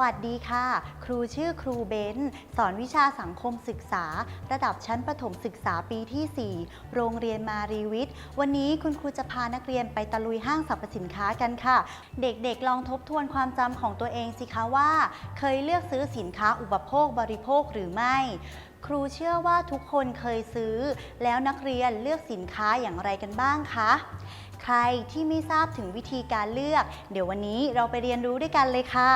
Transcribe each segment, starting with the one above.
วัสดีค่ะ ครูชื่อครูเบนสอนวิชาสังคมศึกษา ระดับชั้นประถมศึกษาปีที่ 4 โรงเรียนมารีวิทย์ วันนี้คุณครูจะพานักเรียนไปตะลุยห้างสรรพสินค้ากันค่ะ เด็กๆ ลองทบทวนความจำของตัวเองสิคะว่า เคยเลือกซื้อสินค้าอุปโภคบริโภคหรือไม่ครูเชื่อว่าทุกคนเคยซื้อ แล้วนักเรียนเลือกสินค้าอย่างไรกันบ้างคะ ใครที่ไม่ทราบถึงวิธีการเลือก เดี๋ยววันนี้เราไปเรียนรู้ด้วยกันเลยค่ะ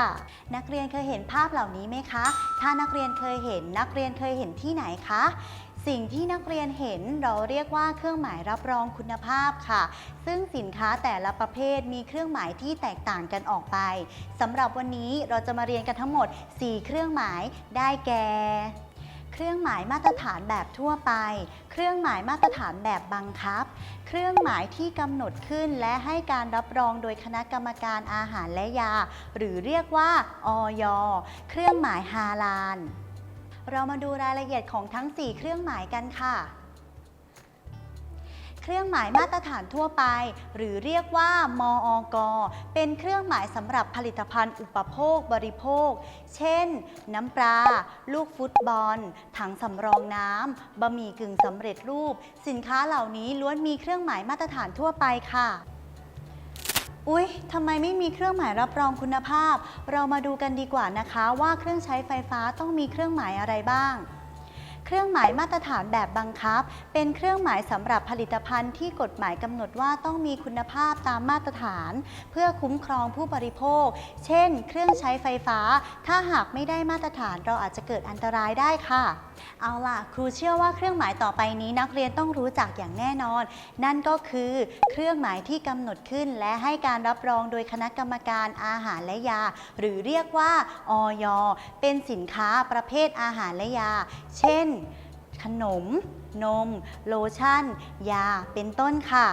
นักเรียนเคยเห็นภาพเหล่านี้ไหมคะ ถ้านักเรียนเคยเห็น นักเรียนเคยเห็นที่ไหนคะ สิ่งที่นักเรียนเห็นเราเรียกว่าเครื่องหมายรับรองคุณภาพค่ะ ซึ่งสินค้าแต่ละประเภทมีเครื่องหมายที่แตกต่างกันออกไปสำหรับวันนี้เราจะมาเรียนกันทั้งหมด 4 เครื่องหมายได้แก่ เครื่องหมายมาตรฐานแบบทั่วไป เครื่องหมายมาตรฐานแบบบังคับ เครื่องหมายที่กำหนดขึ้นและให้การรับรองโดยคณะกรรมการอาหารและยา หรือเรียกว่าออยเครื่องหมายฮาลาล เรามาดูรายละเอียดของทั้ง 4 เครื่องหมายกันค่ะ เครื่องหมายมาตรฐานทั่วไป หรือเรียกว่า มอกเป็นเครื่องหมายสำหรับผลิตภัณฑ์อุปโภคบริโภค เช่น น้ำปลา ลูกฟุตบอล ถังสำรองน้ำบะหมี่กึ่งสำเร็จรูป สินค้าเหล่านี้ล้วนมีเครื่องหมายมาตรฐานทั่วไปค่ะอุ๊ย ทำไมไม่มีเครื่องหมายรับรองคุณภาพ เรามาดูกันดีกว่านะคะ ว่าเครื่องใช้ไฟฟ้าต้องมีเครื่องหมายอะไรบ้าง เครื่องหมายมาตรฐานแบบบังคับ เป็นเครื่องหมายสำหรับผลิตภัณฑ์ที่กฎหมายกำหนดว่าต้องมีคุณภาพตามมาตรฐาน เพื่อคุ้มครองผู้บริโภค เช่น เครื่องใช้ไฟฟ้า ถ้าหากไม่ได้มาตรฐานเราอาจจะเกิดอันตรายได้ค่ะ เอาล่ะ ครูเชื่อว่าเครื่องหมายต่อไปนี้นักเรียนต้องรู้จักอย่างแน่นอน นั่นก็คือเครื่องหมายที่กำหนดขึ้น และให้การรับรองโดยคณะกรรมการอาหารและยา หรือเรียกว่าออยเป็นสินค้าประเภทอาหารและยา เช่น ขนม นม โลชั่น ยา เป็นต้นค่ะ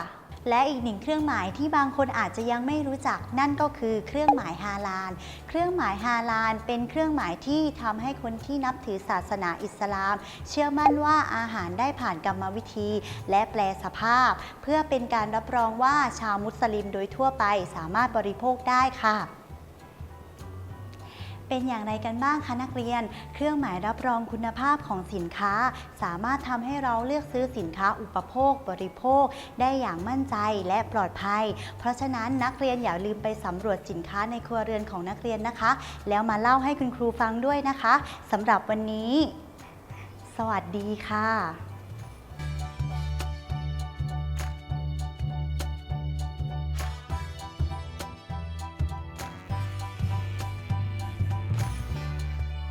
และอีกหนึ่งเครื่องหมายที่บางคนอาจจะยังไม่รู้จักนั่นก็คือเครื่องหมายฮาลาน เครื่องหมายฮาลานเป็นเครื่องหมายที่ทำให้คนที่นับถือศาสนาอิสลาม เชื่อมั่นว่าอาหารได้ผ่านกรรมวิธี และแปลสภาพ เพื่อเป็นการรับรองว่าชาวมุสลิมโดยทั่วไปสามารถบริโภคได้ค่ะ เป็นอย่างไรกันบ้างคะนักเรียน เครื่องหมายรับรองคุณภาพของสินค้า สามารถทำให้เราเลือกซื้อสินค้าอุปโภค บริโภค ได้อย่างมั่นใจและปลอดภัย เพราะฉะนั้นนักเรียนอย่าลืมไปสำรวจสินค้าในครัวเรือนของนักเรียนนะคะ แล้วมาเล่าให้คุณครูฟังด้วยนะคะสำหรับวันนี้ สวัสดีค่ะ